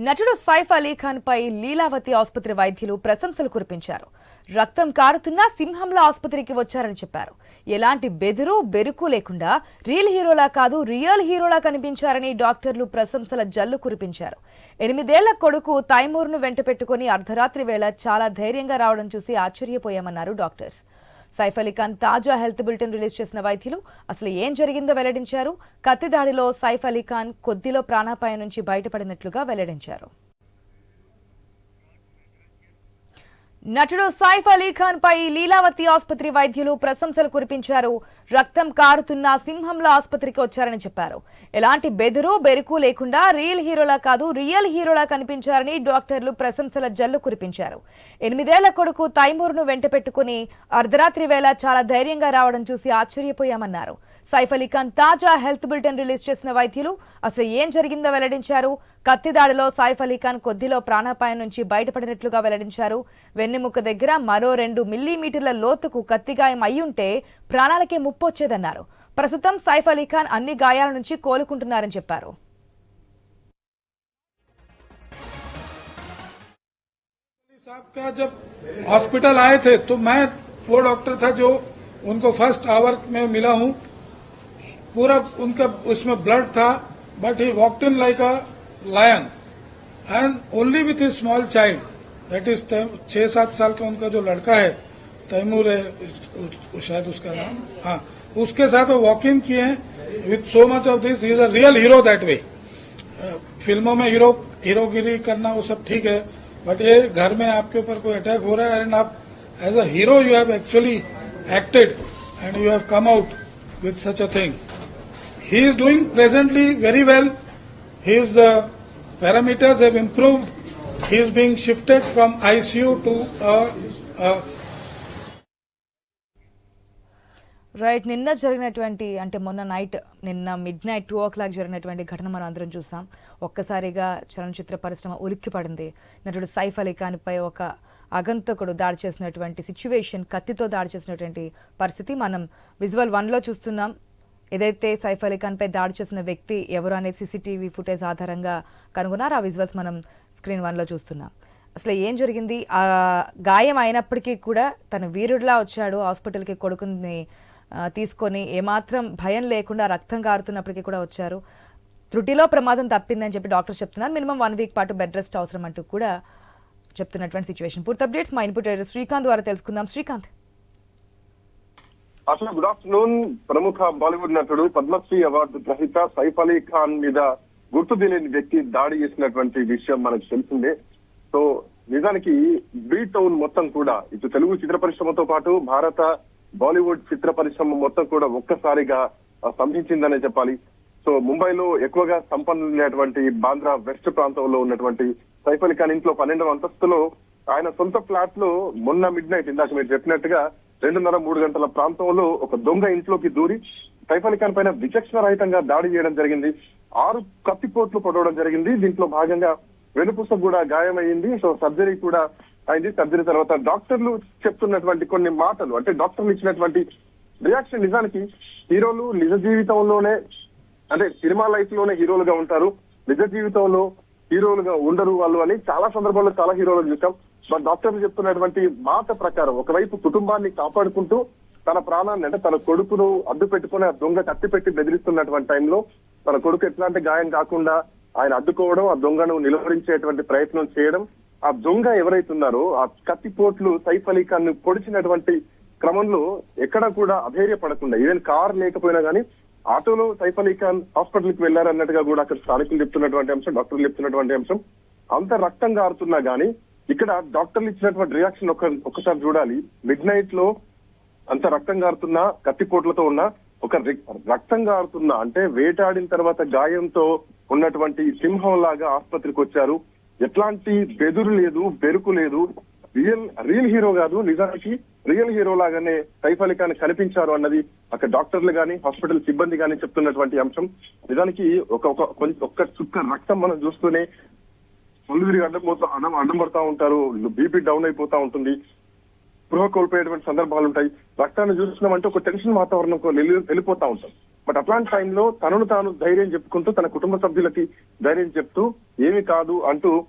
నటుడు సైఫ్ అలీ ఖాన్ పై లీలావతి ఆసుపత్రి వైద్యులు ప్రశంసలు కురిపించారు. రక్తం కారుతున్నా సింహంలా ఆసుపత్రికి వచ్చారని చెప్పారు. ఎలాంటి బెదురు బెరుకు లేకుండా రియల్ హీరోలా కాదు రియల్ హీరోలా కనిపించారని డాక్టర్లు ప్రశంసల జల్లు కురిపించారు. ఎనిమిదేళ్ళ కొడుకు తైమూర్ను వెంట పెట్టుకుని అర్ధరాత్రి వేళ చాలా ధైర్యంగా రావడం చూసి ఆశ్చర్యపోయామన్నారు డాక్టర్స్. సైఫ్ అలీ ఖాన్ తాజా హెల్త్ బులెటిన్ రిలీజ్ చేసిన వైద్యులు అసలు ఏం జరిగిందో వెల్లడించారు. కత్తి దాడిలో సైఫ్ అలీ ఖాన్ కొద్దిలో ప్రాణాపాయం నుంచి బయటపడినట్లుగా వెల్లడించారు. నటుడు సైఫ్ అలీ ఖాన్ పై లీలావతి ఆసుపత్రి వైద్యులు ప్రశంసలు కురిపించారు. రక్తం కారుతున్న సింహంలో ఆసుపత్రికి వచ్చారని చెప్పారు. ఎలాంటి బెదురు బెరుకు లేకుండా రియల్ హీరోలా కాదు రియల్ హీరోలా కనిపించారని డాక్టర్లు ప్రశంసల జల్లు కురిపించారు. ఎనిమిదేళ్ళ కొడుకు తైమూర్ను వెంట పెట్టుకుని అర్ధరాత్రి వేళ చాలా ధైర్యంగా రావడం చూసి ఆశ్చర్యపోయామన్నారు. సైఫ్ అలీ ఖాన్ తాజా హెల్త్ బులెటిన్ రిలీజ్ చేసిన వైద్యులు అసలు ఏం జరిగిందో వెల్లడించారు కత్తి దాడిలో సైఫ్ అలీ ఖాన్ కొద్దిలో ప్రాణాపాయం నుంచి బయటపడినట్లుగా వెల్లడించారు వెన్నెముక దగ్గర మరో రెండు మిల్లీమీటర్ల లోతుకు కత్తిగాయం అయ్యుంటే ప్రాణాలకే ముప్పు వచ్చేదన్నారు ప్రస్తుతం సైఫ్ అలీ ఖాన్ అన్ని గాయాల నుంచి కోలుకుంటున్నారని చెప్పారు साहब का जब हॉस्पिटल आए थे तो मैं वो डॉक्टर था जो उनको फर्स्ट आवर में मिला हूं पूरा उनका उसमें ब्लड था but he walked in like a lion and only with a small child that is छह सात साल का उनका जो लड़का है तैमूर है शायद उसका नाम। हाँ उसके साथ वो वॉक इन किए हैं with so much of this is a real hero that way फ़िल्मों में हीरो हीरोगिरी करना वो सब ठीक है बट ये घर में आपके ऊपर कोई अटैक हो रहा है एंड आप as a hero you have actually acted and you have come out with such a thing he is doing presently very well. His uh, parameters have improved. He is being shifted from icu to uh, uh, right నిన్న జరిగినటువంటి అంటే మొన్న night నిన్న midnight two o'clock జరిగినటువంటి ఘటన మనం అందరం చూసాం. ఒక్కసారిగా చలనచిత్ర పరిశ్రమ ఉలిక్కి పడింది. నటుడు సైఫ్ అలీ ఖాన్పై ఒక అగంతకుడు దాడి చేసినటువంటి సిచ్యువేషన్ కత్తితో దాడి చేసినటువంటి పరిస్థితి మనం విజువల్ వన్లో చూస్తున్నాం. ఏదైతే సైఫ్ అలీ ఖాన్పై దాడి చేసిన వ్యక్తి ఎవరు అనే సీసీటీవీ ఫుటేజ్ ఆధారంగా కనుగొన్నారు. ఆ విజువల్స్ మనం స్క్రీన్ వన్లో చూస్తున్నాం. అసలు ఏం జరిగింది? ఆ గాయం అయినప్పటికీ కూడా తను వీరుడిలా వచ్చాడు. హాస్పిటల్కి కొడుకుని తీసుకొని ఏమాత్రం భయం లేకుండా రక్తం కారుతున్నప్పటికీ కూడా వచ్చారు. త్రుటిలో ప్రమాదం తప్పిందని చెప్పి డాక్టర్ చెప్తున్నారు. మినిమం వన్ వీక్ పాటు బెడ్ రెస్ట్ అవసరం అంటూ కూడా చెప్తున్నటువంటి సిచ్యువేషన్. పూర్తి అప్డేట్స్ మా ఇన్పుట్ శ్రీకాంత్ ద్వారా తెలుసుకుందాం. శ్రీకాంత్. అసలు గుడ్ ఆఫ్టర్నూన్ ప్రముఖ బాలీవుడ్ నటుడు పద్మశ్రీ అవార్డు గ్రహీత సైఫ్ అలీ ఖాన్ మీద గుర్తు తెలియని వ్యక్తి దాడి చేసినటువంటి విషయం మనకు తెలిసిందే. సో నిజానికి బీ టౌన్ మొత్తం కూడా ఇటు తెలుగు చిత్ర పరిశ్రమతో పాటు భారత బాలీవుడ్ చిత్ర పరిశ్రమ మొత్తం కూడా ఒక్కసారిగా స్తంభించిందనే చెప్పాలి. సో ముంబైలో ఎక్కువగా సంపన్నులైనటువంటి బాంద్రా వెస్ట్ ప్రాంతంలో ఉన్నటువంటి సైఫ్ అలీ ఖాన్ ఇంట్లో పన్నెండవ అంతస్తులో ఆయన సొంత ఫ్లాట్లో మొన్న మిడ్ నైట్ ఇందాక మీరు చెప్పినట్టుగా రెండున్నర మూడు గంటల ప్రాంతంలో ఒక దొంగ ఇంట్లోకి దూరి సైఫ్ ఖాన్ పైన విచక్షణ రహితంగా దాడి చేయడం జరిగింది. ఆరు కత్తిపోట్లు పడవడం జరిగింది. దీంట్లో భాగంగా వెనుపూస కూడా గాయమైంది. సో సర్జరీ కూడా అయింది. సర్జరీ తర్వాత డాక్టర్లు చెప్తున్నటువంటి కొన్ని మాటలు అంటే డాక్టర్లు ఇచ్చినటువంటి రియాక్షన్ నిజానికి హీరోలు నిజ జీవితంలోనే అంటే సినిమా లైఫ్లోనే హీరోలుగా ఉంటారు. నిజ జీవితంలో హీరోలుగా ఉండరు వాళ్ళు అని చాలా సందర్భాల్లో చాలా హీరోలు చూసాం. మరి డాక్టర్లు చెప్తున్నటువంటి మాట ప్రకారం ఒకవైపు కుటుంబాన్ని కాపాడుకుంటూ తన ప్రాణాన్ని అంటే తన కొడుకును అడ్డు పెట్టుకుని ఆ దొంగ కత్తి పెట్టి బెదిరిస్తున్నటువంటి టైంలో తన కొడుకు ఎట్లాంటి గాయం కాకుండా ఆయన అడ్డుకోవడం ఆ దొంగను నిలువరించేటువంటి ప్రయత్నం చేయడం ఆ దొంగ ఎవరైతే ఉన్నారో ఆ కత్తిపోట్లు సైఫ్ అలీ ఖాన్ను పొడిచినటువంటి క్రమంలో ఎక్కడ కూడా అధైర్యపడకుండా ఈవెన్ కార్ లేకపోయినా కానీ ఆటోలో సైఫ్ అలీ ఖాన్ హాస్పిటల్కి వెళ్ళారన్నట్టుగా కూడా అక్కడ స్థానికులు చెప్తున్నటువంటి అంశం డాక్టర్లు చెప్తున్నటువంటి అంశం అంత రక్తం ఆరుతున్నా గానీ ఇక్కడ డాక్టర్లు ఇచ్చినటువంటి రియాక్షన్ ఒక ఒకసారి చూడాలి. మిడ్ నైట్లో అంత రక్తం కారుతున్నా కత్తిపోట్లతో ఉన్న ఒక రి- రక్తం కారుతున్నా అంటే వేటాడిన తర్వాత గాయంతో ఉన్నటువంటి సింహం లాగా ఆసుపత్రికి వచ్చారు. ఎట్లాంటి బెదురు లేదు బెరుకు లేదు. రియల్ రియల్ హీరో కాదు నిజానికి రియల్ హీరో లాగానే సైఫ్ అలీ ఖాన్ కనిపించారు అన్నది అక్కడ డాక్టర్లు కానీ హాస్పిటల్ సిబ్బంది కానీ చెప్తున్నటువంటి అంశం. నిజానికి ఒక ఒక ఒక్క చుక్క రక్తం మనం చూస్తూనే ఒళ్ళు తిరిగి అడ్డం పోతా అడ్డం అడ్డం పడతా ఉంటారు. బీపీ డౌన్ అయిపోతా ఉంటుంది. స్పృహ కోల్పోయేటువంటి సందర్భాలు ఉంటాయి. రక్తాన్ని చూస్తున్నామంటే ఒక టెన్షన్ వాతావరణం వెళ్ళిపోతా ఉంటాం. బట్ అట్లాంటి టైంలో తనను తాను ధైర్యం చెప్పుకుంటూ తన కుటుంబ సభ్యులకి ధైర్యం చెప్తూ ఏమి కాదు అంటూ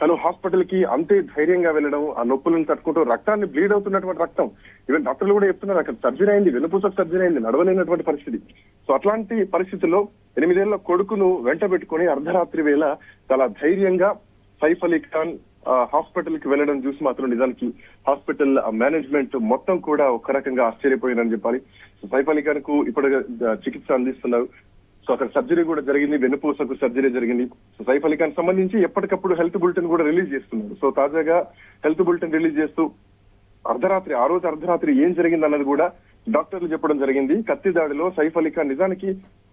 తను హాస్పిటల్కి అంతే ధైర్యంగా వెళ్ళడం ఆ నొప్పులను తట్టుకుంటూ రక్తాన్ని బ్లీడ్ అవుతున్నటువంటి రక్తం. ఈవెన్ డాక్టర్లు కూడా చెప్తున్నారు అక్కడ సర్జరీ అయింది వెనుపూసకు సర్జరీ అయింది నడవలేనటువంటి పరిస్థితి. సో అట్లాంటి పరిస్థితుల్లో ఎనిమిదేళ్ళ కొడుకును వెంట పెట్టుకుని అర్ధరాత్రి వేళ చాలా ధైర్యంగా సైఫ్ అలీ ఖాన్ హాస్పిటల్కి వెళ్ళడం చూసి మాత్రం నిజానికి హాస్పిటల్ మేనేజ్మెంట్ మొత్తం కూడా ఒక రకంగా ఆశ్చర్యపోయిందని చెప్పాలి. సో సైఫ్ అలీ ఖాన్కు ఇప్పుడు చికిత్స అందిస్తున్నారు. సో అక్కడ సర్జరీ కూడా జరిగింది వెన్నుపూసకు సర్జరీ జరిగింది. సో సైఫ్ అలీ ఖాన్ సంబంధించి ఎప్పటికప్పుడు హెల్త్ బులెటిన్ కూడా రిలీజ్ చేస్తున్నారు. సో తాజాగా హెల్త్ బులెటిన్ రిలీజ్ చేస్తూ అర్ధరాత్రి ఆ రోజు అర్ధరాత్రి ఏం జరిగింది అన్నది కూడా డాక్టర్లు చెప్పడం జరిగింది. కత్తి దాడిలో సైఫ్ అలీ ఖాన్ నిజానికి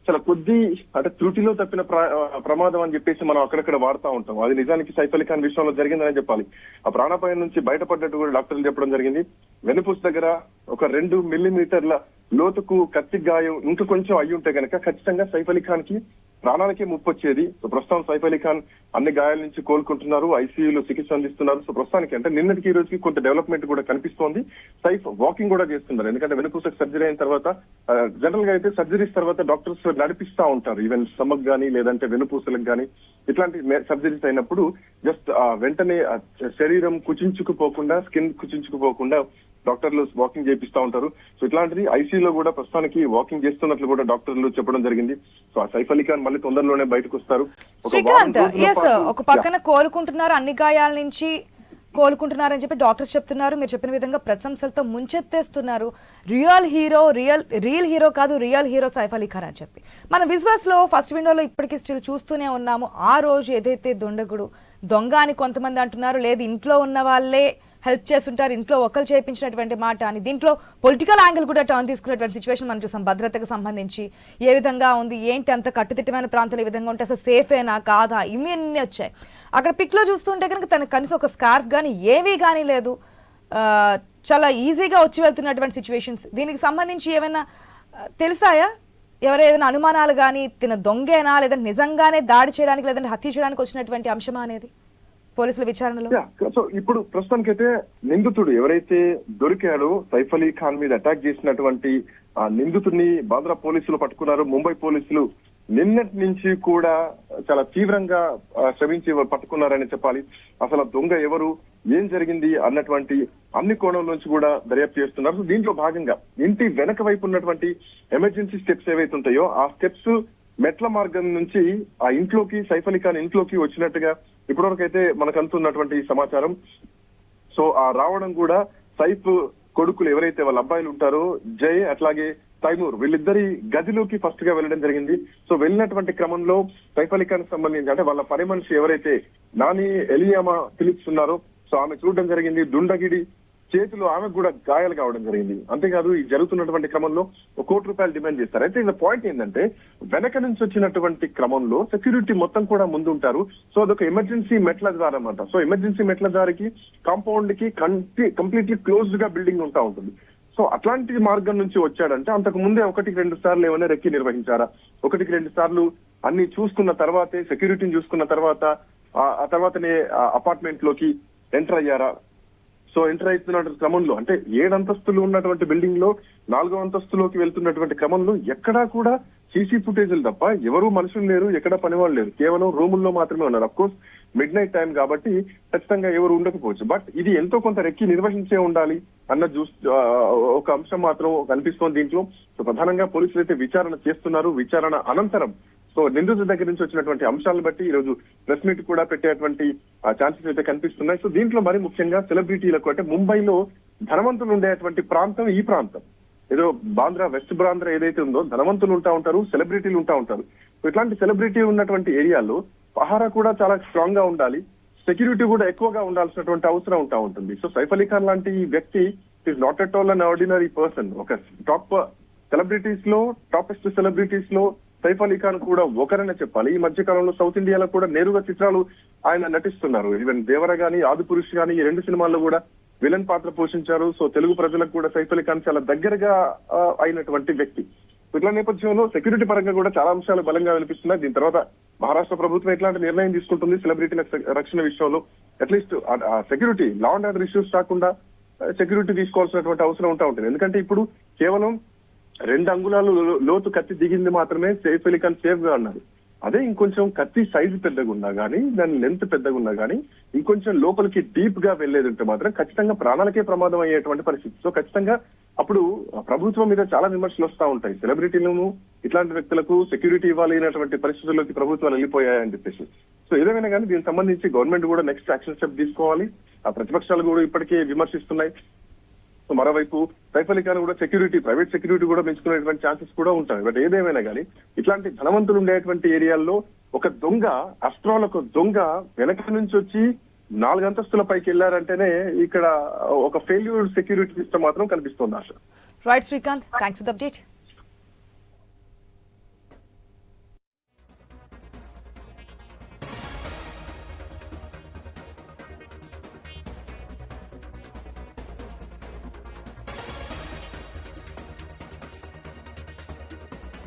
చాలా కొద్ది అంటే త్రుటిలో తప్పిన ప్ర- ప్రమాదం అని చెప్పేసి మనం అక్కడక్కడ వాడుతూ ఉంటాం. అది నిజానికి సైఫ్ అలీ ఖాన్ విషయంలో జరిగిందని చెప్పాలి. ఆ ప్రాణాపాయం నుంచి బయటపడ్డట్టు కూడా డాక్టర్లు చెప్పడం జరిగింది. వెనుపూస దగ్గర ఒక రెండు మిల్లీమీటర్ల లోతుకు కత్తి గాయం ఇంకా కొంచెం అయ్యి ఉంటే గనక ఖచ్చితంగా సైఫ్ అలీ ఖాన్కి ప్రాణానికి ముప్పు వచ్చేది సో ప్రస్తుతం సైఫ్ అలీ ఖాన్ అన్ని గాయాల నుంచి కోలుకుంటున్నారు. ఐసీయూలో చికిత్స అందిస్తున్నారు. సో ప్రస్తుతానికి అంటే నిన్నటికి ఈ రోజుకి కొంత డెవలప్మెంట్ కూడా కనిపిస్తోంది. సైఫ్ వాకింగ్ కూడా చేస్తున్నారు. ఎందుకంటే వెనుకూసకు సర్జరీ అయిన తర్వాత జనరల్గా అయితే సర్జరీస్ తర్వాత డాక్టర్స్ నడిపిస్తా ఉంటారు. ఈవెన్ స్టమక్ గానీ లేదంటే వెనుపూసలకు గానీ ఇట్లాంటి సర్జరీస్ అయినప్పుడు జస్ట్ వెంటనే శరీరం కుచించుకుపోకుండా స్కిన్ కుచించుకుపోకుండా డాక్టర్లు వాకింగ్ చేపిస్తా ఉంటారు. సో ఇట్లాంటిది ఐసీయూలో కూడా ప్రస్తుతానికి వాకింగ్ చేస్తున్నట్లు కూడా డాక్టర్లు చెప్పడం జరిగింది. సో ఆ సైఫ్ అలీ ఖాన్ మళ్ళీ తొందరలోనే బయటకు వస్తారు. ఒక శ్రీకాంత్ పక్కన కోలుకుంటున్నారు అన్ని గాయాల నుంచి కోలుకుంటున్నారని చెప్పి డాక్టర్స్ చెప్తున్నారు. మీరు చెప్పిన విధంగా ప్రశంసలతో ముంచెత్తేస్తున్నారు. Real hero real real hero కాదు రియల్ హీరో సైఫ్ అలీ ఖాన్ అని చెప్పి. మన లో ఫస్ట్ విండోలో ఇప్పటికీ స్టిల్ చూస్తూనే ఉన్నాము. ఆ రోజు ఏదైతే దొండగుడు దొంగ అని కొంతమంది అంటున్నారు లేదు ఇంట్లో ఉన్న వాళ్ళే హెల్ప్ చేస్తుంటారు. ఇంట్లో ఒకరు చేయించినటువంటి మాట అని. దీంట్లో పొలిటికల్ యాంగిల్ కూడా టర్న్ తీసుకున్నటువంటి సిచ్యువేషన్ మనం చూసాం. భద్రతకు సంబంధించి ఏ విధంగా ఉంది? ఏంటి? అంత కట్టుదిట్టమైన ప్రాంతాలు ఈ విధంగా ఉంటే అసలు సేఫేనా కాదా? ఇవన్నీ వచ్చాయి. అక్కడ పిక్లో చూస్తుంటే కనుక తనకు కనీసం ఒక స్కార్ఫ్ కానీ ఏమీ కానీ లేదు. చాలా ఈజీగా వచ్చి వెళ్తున్నటువంటి సిచ్యువేషన్స్ దీనికి సంబంధించి ఏమైనా తెలుసాయా తెలిసాయా? ఎవరు ఏదైనా అనుమానాలు కానీ తిన దొంగేనా? లేదంటే నిజంగానే దాడి చేయడానికి లేదంటే హత్య చేయడానికి వచ్చినటువంటి అంశమా అనేది? పోలీసుల విచారణలో? సో ఇప్పుడు ప్రస్తుతానికైతే నిందితుడు ఎవరైతే దొరికాడో సైఫ్ అలీ ఖాన్ మీద అటాక్ చేసినటువంటి ఆ నిందితుడిని బాంద్రా పోలీసులు పట్టుకున్నారు. ముంబై పోలీసులు నిన్నటి నుంచి కూడా చాలా తీవ్రంగా శ్రమించి పట్టుకున్నారని చెప్పాలి. అసలు దొంగ ఎవరు? ఏం జరిగింది? అన్నటువంటి అన్ని కోణం నుంచి కూడా దర్యాప్తు చేస్తున్నారు. సో దీంట్లో భాగంగా ఇంటి వెనక వైపు ఉన్నటువంటి ఎమర్జెన్సీ స్టెప్స్ ఏవైతే ఉంటాయో ఆ స్టెప్స్ మెట్ల మార్గం నుంచి ఆ ఇంట్లోకి సైఫ్ అలీ ఖాన్ ఇంట్లోకి వచ్చినట్టుగా ఇప్పటివరకు అయితే మనకు అందుతున్నటువంటి సమాచారం. సో ఆ రావడం కూడా సైఫ్ కొడుకులు ఎవరైతే వాళ్ళ అబ్బాయిలు ఉంటారో జై అట్లాగే తైమూర్ వీళ్ళిద్దరి గదిలోకి ఫస్ట్గా వెళ్ళడం జరిగింది. సో వెళ్ళినటువంటి క్రమంలో సైఫ్ అలీ ఖాన్ సంబంధించి అంటే వాళ్ళ పని మనిషి ఎవరైతే నాని ఎలియామా ఫిలిప్స్ ఉన్నారో సో ఆమె చూడడం జరిగింది. దుండగిడి చేతిలో ఆమెకు కూడా గాయాలు కావడం జరిగింది. అంతేకాదు ఈ జరుగుతున్నటువంటి క్రమంలో ఒక కోటి రూపాయలు డిమాండ్ చేస్తారు. అయితే ఇంత పాయింట్ ఏంటంటే వెనక నుంచి వచ్చినటువంటి క్రమంలో సెక్యూరిటీ మొత్తం కూడా ముందు ఉంటారు సో అదొక ఎమర్జెన్సీ మెట్ల ద్వారా అనమాట సో ఎమర్జెన్సీ మెట్ల ద్వారాకి కాంపౌండ్కి కంప్లీట్లీ క్లోజ్డ్గా బిల్డింగ్ ఉంటా ఉంటుంది. సో అట్లాంటి మార్గం నుంచి వచ్చాడంటే అంతకు ముందే ఒకటికి రెండు సార్లు ఏమైనా రెక్కి నిర్వహించారా? ఒకటికి రెండు సార్లు అన్ని చూసుకున్న తర్వాతే సెక్యూరిటీని చూసుకున్న తర్వాత ఆ తర్వాతనే అపార్ట్మెంట్లోకి ఎంటర్ అయ్యారా? సో ఎంటర్ అవుతున్న క్రమంలో అంటే ఏడు అంతస్తులు ఉన్నటువంటి బిల్డింగ్లో నాలుగో అంతస్తులోకి వెళ్తున్నటువంటి క్రమంలో ఎక్కడా కూడా సీసీ ఫుటేజ్లు తప్ప ఎవరు మనుషులు లేరు ఎక్కడ పనివాళ్ళు లేరు. కేవలం రూముల్లో మాత్రమే ఉన్నారు. Of course midnight time కాబట్టి ఖచ్చితంగా ఎవరు ఉండకపోవచ్చు. బట్ ఇది ఎంతో కొంత రెక్కి నిర్వహించే ఉండాలి అన్న చూ ఒక అంశం మాత్రం కనిపిస్తోంది దీంట్లో. సో ప్రధానంగా పోలీసులు అయితే విచారణ చేస్తున్నారు. విచారణ అనంతరం సో నిందితుల దగ్గర నుంచి వచ్చినటువంటి అంశాలను బట్టి ఈ రోజు ప్రెస్ మీట్ కూడా పెట్టేటువంటి ఛాన్సెస్ అయితే కనిపిస్తున్నాయి. సో దీంట్లో మరి ముఖ్యంగా సెలబ్రిటీలకు అంటే ముంబైలో ధనవంతులు ఉండేటువంటి ప్రాంతం ఈ ప్రాంతం. ఏదో బాంద్రా వెస్ట్ బాంద్రా ఏదైతే ఉందో ధనవంతులు ఉంటా ఉంటారు సెలబ్రిటీలు ఉంటా ఉంటారు. ఇట్లాంటి సెలబ్రిటీ ఉన్నటువంటి ఏరియాలో పహారా కూడా చాలా స్ట్రాంగ్గా ఉండాలి. సెక్యూరిటీ కూడా ఎక్కువగా ఉండాల్సినటువంటి అవసరం ఉంటా ఉంటుంది. సో సైఫ్ అలీ ఖాన్ లాంటి ఈ వ్యక్తి is not at all an ordinary person ఒక టాప్ సెలబ్రిటీస్లో టాపెస్ట్ సెలబ్రిటీస్లో సైఫ్ అలీ ఖాన్ కూడా ఒకరనే చెప్పాలి. ఈ మధ్య కాలంలో సౌత్ ఇండియాలో కూడా నేరుగా చిత్రాలు ఆయన నటిస్తున్నారు. ఈవెన్ దేవర గాని ఆది పురుష్ గాని ఈ రెండు సినిమాల్లో కూడా విలన్ పాత్ర పోషించారు. సో తెలుగు ప్రజలకు కూడా సైఫ్ అలీ ఖాన్ చాలా దగ్గరగా అయినటువంటి వ్యక్తి. ఇట్లా నేపథ్యంలో సెక్యూరిటీ పరంగా కూడా చాలా అంశాలు బలంగా వినిపిస్తున్నాయి. దీని తర్వాత మహారాష్ట్ర ప్రభుత్వం ఎట్లాంటి నిర్ణయం తీసుకుంటుంది సెలబ్రిటీల రక్షణ విషయంలో? At least security law and order issues కాకుండా సెక్యూరిటీ తీసుకోవాల్సినటువంటి అవసరం ఉంటా ఉంటుంది. ఎందుకంటే ఇప్పుడు కేవలం రెండు అంగుళాలు లోతు కత్తి దిగింది మాత్రమే సేఫ్ ఎలికన్ సేఫ్గా అన్నారు. అదే ఇంకొంచెం కత్తి సైజు పెద్దగా ఉన్నా గానీ దాని లెంత్ పెద్దగా ఉన్నా గానీ ఇంకొంచెం లోపలికి డీప్గా వెళ్ళేది ఉంటే మాత్రం ఖచ్చితంగా ప్రాణాలకే ప్రమాదం అయ్యేటువంటి పరిస్థితి. సో ఖచ్చితంగా అప్పుడు ప్రభుత్వం మీద చాలా విమర్శలు వస్తా ఉంటాయి. సెలబ్రిటీలను ఇట్లాంటి వ్యక్తులకు సెక్యూరిటీ ఇవ్వాలి అనేటువంటి పరిస్థితుల్లోకి ప్రభుత్వాలు వెళ్ళిపోయాయని చెప్పేసి. సో ఏదేమైనా కానీ దీనికి సంబంధించి గవర్నమెంట్ కూడా నెక్స్ట్ యాక్షన్ స్టెప్ తీసుకోవాలి. ఆ ప్రతిపక్షాలు కూడా ఇప్పటికే విమర్శిస్తున్నాయి. మరోవైపు సైఫ్ అలీ ఖాన్ కూడా సెక్యూరిటీ ప్రైవేట్ సెక్యూరిటీ కూడా పెంచుకునేటువంటి ఛాన్సెస్ కూడా ఉంటాయి. బట్ ఏదేమైనా కానీ ఇట్లాంటి ధనవంతులు ఉండేటువంటి ఏరియాల్లో ఒక దొంగ అస్ట్రాల్ ఒక దొంగ వెనక నుంచి వచ్చి నాలుగు అంతస్తుల పైకి వెళ్ళారంటేనే ఇక్కడ ఒక ఫెయిల్యూర్ సెక్యూరిటీ సిస్టమ్ మాత్రం కనిపిస్తుంది ఆశ. Right Srikanth thanks for update